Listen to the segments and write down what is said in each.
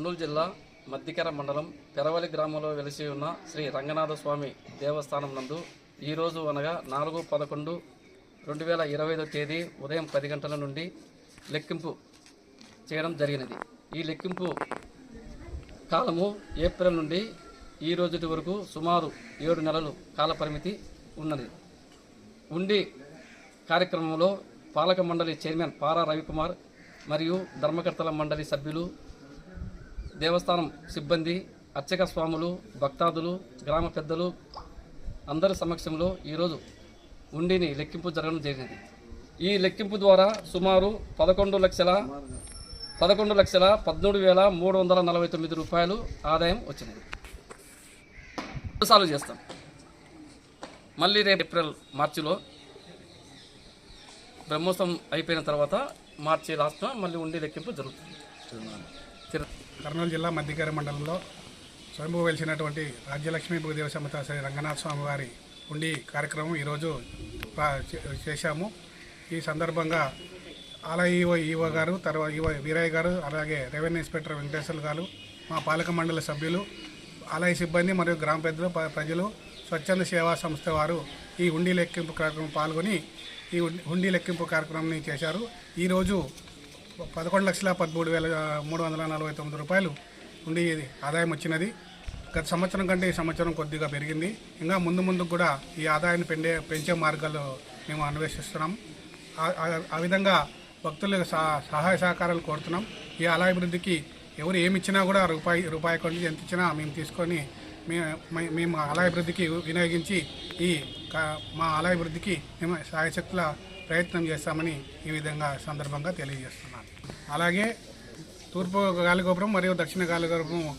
కర్నూలు జిల్లా మద్దికెర మండలం పెరవలి గ్రామంలో వెలిసి ఉన్న శ్రీ రంగనాథ స్వామి దేవస్థానం నందు ఈరోజు అనగా నాలుగు పదకొండు రెండు వేల ఇరవై ఐదో తేదీ ఉదయం పది గంటల నుండి లెక్కింపు చేయడం జరిగినది. ఈ లెక్కింపు కాలము ఏప్రిల్ నుండి ఈ రోజుటి వరకు సుమారు ఏడు నెలలు కాల పరిమితి ఉన్నది. ఉండి కార్యక్రమంలో పాలక మండలి చైర్మన్ పారా రవికుమార్ మరియు ధర్మకర్తల మండలి సభ్యులు దేవస్థానం సిబ్బంది అర్చక స్వాములు భక్తాదులు గ్రామ పెద్దలు అందరి సమక్షంలో ఈరోజు ఉండిని లెక్కింపు జరగడం జరిగింది. ఈ లెక్కింపు ద్వారా సుమారు పదకొండు లక్షల పదకొండు లక్షల పద్మూడు వేల మూడు వందల నలభై తొమ్మిది రూపాయలు ఆదాయం వచ్చింది. సాల్వ్ చేస్తాం. మళ్ళీ రేపు ఏప్రిల్ మార్చిలో బ్రహ్మోత్సవం అయిపోయిన తర్వాత మార్చి రాష్ట్రం మళ్ళీ ఉండి లెక్కింపు జరుగుతుంది. కర్నూలు జిల్లా మధ్యకర మండలంలో స్వయంభూ వెలిసినటువంటి రాజ్యలక్ష్మీ భూదేవ సమేత శ్రీ రంగనాథ స్వామి వారి ఉండి కార్యక్రమం ఈరోజు చే- చేశాము. ఈ సందర్భంగా ఆలయ ఈవో ఈవో గారు తర్వాత ఈవో వీరయ్య గారు అలాగే రెవెన్యూ ఇన్స్పెక్టర్ వెంకటేశ్వర గారు మా పాలక మండలి సభ్యులు ఆలయ సిబ్బంది మరియు గ్రామ పెద్దలు ప్రజలు స్వచ్ఛంద సేవా సంస్థ వారు ఈ హుండీ లెక్కింపు కార్యక్రమం పాల్గొని ఈ హుండీ లెక్కింపు కార్యక్రమాన్ని చేశారు. ఈరోజు పదకొండు లక్షల పదమూడు వేల మూడు వందల నలభై తొమ్మిది రూపాయలు ఉండి ఆదాయం వచ్చినది. గత సంవత్సరం కంటే ఈ సంవత్సరం కొద్దిగా పెరిగింది. ఇంకా ముందు ముందు కూడా ఈ ఆదాయాన్ని పెండే పెంచే మార్గాలు మేము అన్వేషిస్తున్నాం. ఆ- విధంగా భక్తుల సహ- సహాయ సహకారాలు కోరుతున్నాం. ఈ ఆలయాభివృద్ధికి ఎవరు ఏమి ఇచ్చినా కూడా రూపాయి రూపాయి కొంచెం ఎంత ఇచ్చినా మేము తీసుకొని మేము మే- మేము ఆలయాభివృద్ధికి వినియోగించి ఈ మా ఆలయాభివృద్ధికి మేము సాయశక్తుల ప్రయత్నం చేస్తామని ఈ విధంగా సందర్భంగా తెలియజేస్తున్నాను. అలాగే తూర్పు గాలిగోపురం మరియు దక్షిణ గాలిగోపురం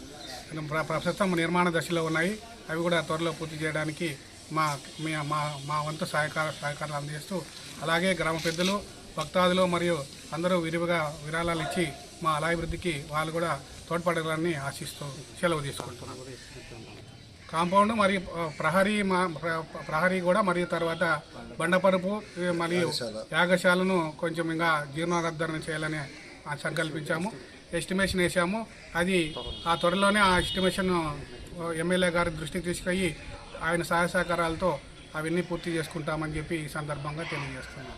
ప్రస్తుతం నిర్మాణ దశలో ఉన్నాయి. అవి కూడా త్వరలో పూర్తి చేయడానికి మా మా మా వంతు సహకార సహకారాలు అందజేస్తూ అలాగే గ్రామ పెద్దలు భక్తాదులు మరియు అందరూ విరివిగా విరాళాలు ఇచ్చి మా అభివృద్ధికి వాళ్ళు కూడా తోడ్పడాలని ఆశిస్తూ సెలవు తీసుకుంటున్నాం. కాంపౌండ్ మరియు ప్రహరీ మా ప్ర- ప్రహరీ కూడా మరియు తర్వాత బండపరుపు మరియు యాగశాలను కొంచెం ఇంకా జీర్ణోద్ధరణ చేయాలని ఆ, సంకల్పించాము. ఎస్టిమేషన్ వేసాము. అది ఆ త్వరలోనే ఆ ఎస్టిమేషన్ ఎమ్మెల్యే గారి దృష్టికి తీసుకెళ్ళి ఆయన సహాయ సహకారాలతో అవన్నీ పూర్తి చేసుకుంటామని చెప్పి ఈ సందర్భంగా తెలియజేస్తున్నాం.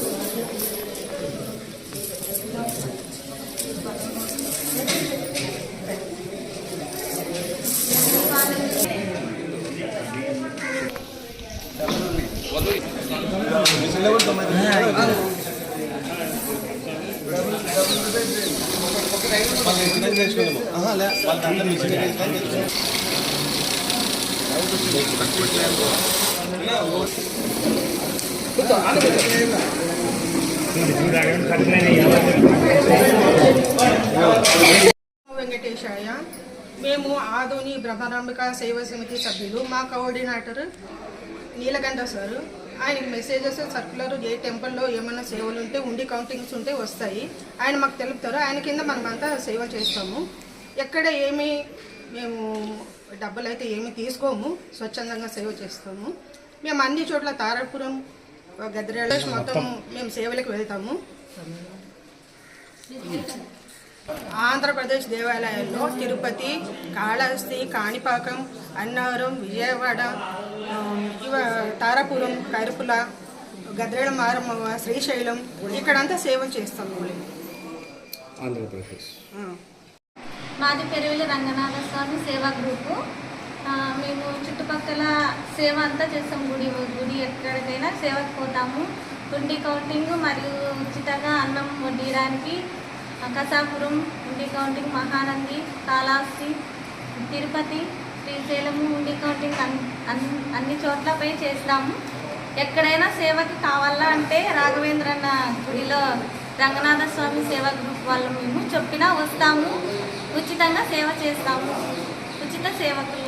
వెంకటేశాయ. మేము ఆధుని బ్రహ్మరాంబిక సేవా సమితి సభ్యులు. మా కోఆర్డినేటర్ నీలకంఠ సారు. ఆయనకి మెసేజెస్ సర్కులర్ ఏ టెంపుల్లో ఏమైనా సేవలు ఉంటే ఉండి కౌంటింగ్స్ ఉంటే వస్తాయి. ఆయన మాకు తెలుపుతారు. ఆయన కింద మనమంతా సేవ చేస్తాము. ఎక్కడ ఏమి మేము డబ్బులు అయితే ఏమి తీసుకోము. స్వచ్ఛందంగా సేవ చేస్తాము. మేము అన్ని చోట్ల తారాపురం గద్రేళ మొత్తం మేము సేవలకు వెళ్తాము. ఆంధ్రప్రదేశ్ దేవాలయాల్లో తిరుపతి కాళహస్తి కాణిపాకం అన్నారం విజయవాడ తారాపురం కరుపుల గద్రేళ మారమ్మ శ్రీశైలం ఇక్కడంతా సేవ చేస్తాము ఆ. మాది పెరువిలి రంగనాథ స్వామి సేవా గ్రూపు. మేము చుట్టుపక్కల సేవ అంతా చేస్తాం. గుడి గుడి ఎక్కడికైనా సేవకు పోతాము. గుండి కౌంటింగ్ మరియు ఉచితంగా అన్నం వడ్డీయడానికి కసాపురం గుండి కౌంటింగ్ మహానంది కాళహస్తి తిరుపతి శ్రీశైలము ఉండి కౌంటింగ్ అన్- అన్ని చోట్ల పోయి చేస్తాము. ఎక్కడైనా సేవకి కావాలా అంటే రాఘవేంద్రన్న గుడిలో రంగనాథ స్వామి సేవా గ్రూప్ వాళ్ళు మేము చెప్పినా వస్తాము. ఉచితంగా సేవ చేస్తాము. ఉచిత సేవకులు.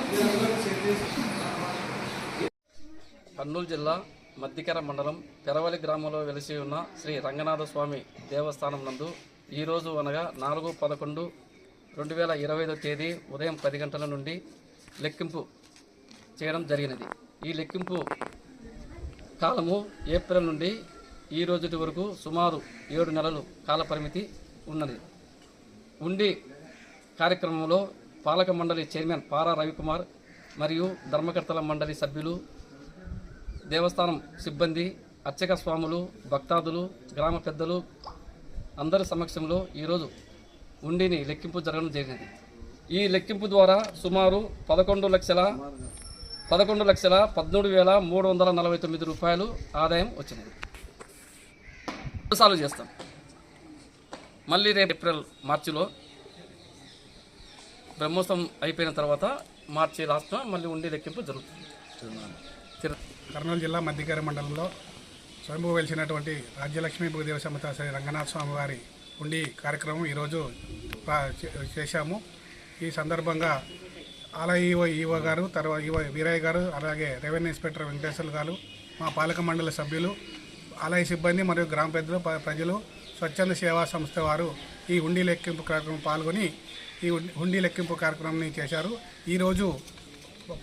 కర్నూలు జిల్లా మద్దికెర మండలం పెరవలి గ్రామంలో వెలిసి ఉన్న శ్రీ రంగనాథ స్వామి దేవస్థానం నందు ఈరోజు అనగా నాలుగు పదకొండు రెండు వేల ఇరవై ఐదో తేదీ ఉదయం పది గంటల నుండి లెక్కింపు చేయడం జరిగినది. ఈ లెక్కింపు కాలము ఏప్రిల్ నుండి ఈ రోజుటి వరకు సుమారు ఏడు నెలలు కాల పరిమితి ఉన్నది. ఉండి కార్యక్రమంలో పాలక మండలి చైర్మన్ పారా రవికుమార్ మరియు ధర్మకర్తల మండలి సభ్యులు దేవస్థానం సిబ్బంది అర్చక స్వాములు భక్తాదులు గ్రామ పెద్దలు అందరి సమక్షంలో ఈరోజు ఉండిని లెక్కింపు జరగడం జరిగినది. ఈ లెక్కింపు ద్వారా సుమారు పదకొండు లక్షల పదకొండు లక్షల పద్మూడు వేల మూడు వందల నలభై తొమ్మిది రూపాయలు ఆదాయం వచ్చింది. సాల్వ్ చేస్తాం. మళ్ళీ రేపు ఏప్రిల్ మార్చిలో బ్రహ్మోత్సవం అయిపోయిన తర్వాత మార్చి లాస్ట్లో మళ్ళీ ఉండి లెక్కింపు జరుగుతుంది. తిరు- కర్నూలు జిల్లా మధ్యకర మండలంలో స్వయంభూ వెలిసినటువంటి రాజ్యలక్ష్మీ భూదేవ సమేత శ్రీ రంగనాథ స్వామి వారి ఉండి కార్యక్రమం ఈరోజు చేశాము. ఈ సందర్భంగా ఆలయ ఈవో గారు తర్వాత ఈవో వీరయ్య గారు అలాగే రెవెన్యూ ఇన్స్పెక్టర్ వెంకటేశ్వర గారు మా పాలక మండలి సభ్యులు ఆలయ సిబ్బంది మరియు గ్రామ పెద్దలు ప్రజలు స్వచ్ఛంద సేవా సంస్థ వారు ఈ హుండీ లెక్కింపు కార్యక్రమం పాల్గొని ఈ హుండీ లెక్కింపు కార్యక్రమాన్ని చేశారు. ఈరోజు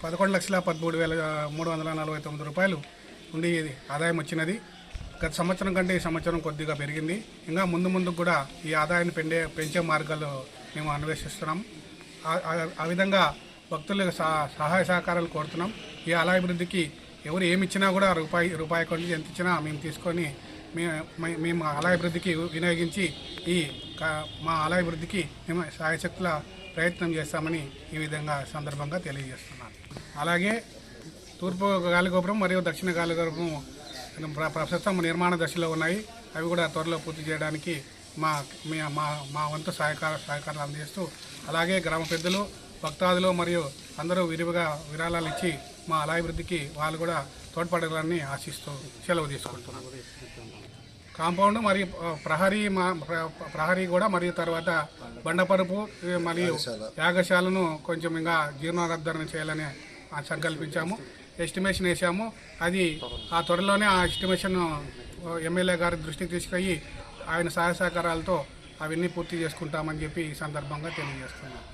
పదకొండు లక్షల పదమూడు వేల మూడు వందల నలభై తొమ్మిది రూపాయలు ఉండి ఆదాయం వచ్చినది. గత సంవత్సరం కంటే ఈ సంవత్సరం కొద్దిగా పెరిగింది. ఇంకా ముందు ముందు కూడా ఈ ఆదాయాన్ని పెండే పెంచే మార్గాలు మేము అన్వేషిస్తున్నాం. ఆ- విధంగా భక్తుల సహ- సహాయ సహకారాలు కోరుతున్నాం. ఈ ఆలయాభివృద్ధికి ఎవరు ఏమి ఇచ్చినా కూడా రూపాయి రూపాయి కొంచెం ఎంత ఇచ్చినా మేము తీసుకొని మేము మేము ఆలయాభివృద్ధికి వినియోగించి ఈ మా ఆలయాభివృద్ధికి మేము సాయశక్తుల ప్రయత్నం చేస్తామని ఈ విధంగా సందర్భంగా తెలియజేస్తున్నాను. అలాగే తూర్పు గాలిగోపురం మరియు దక్షిణ గాలిగోపురం ప్ర- ప్రస్తుతం నిర్మాణ దశలో ఉన్నాయి. అవి కూడా త్వరలో పూర్తి చేయడానికి మా మా మా వంతు సహకార సహకారాలు అందజేస్తూ అలాగే గ్రామ పెద్దలు భక్తాదులు మరియు అందరూ విరివిగా విరాళాలు ఇచ్చి మా ఆలయాభివృద్ధికి వాళ్ళు కూడా తోడ్పడాలని ఆశిస్తూ సెలవు తీసుకుంటున్నాం. కాంపౌండ్ మరియు ప్రహరీ మా ప్ర- ప్రహరీ కూడా మరియు తర్వాత బండపరుపు మరియు యాగశాలను కొంచెం ఇంకా జీర్ణోద్ధరణ చేయాలని సంకల్పించాము. ఎస్టిమేషన్ వేసాము. అది ఆ త్వరలోనే ఆ ఎస్టిమేషన్ ఎమ్మెల్యే గారి దృష్టికి తీసుకెళ్ళి ఆయన సహాయ సహకారాలతో అవన్నీ పూర్తి చేసుకుంటామని చెప్పి ఈ సందర్భంగా తెలియజేస్తున్నాం.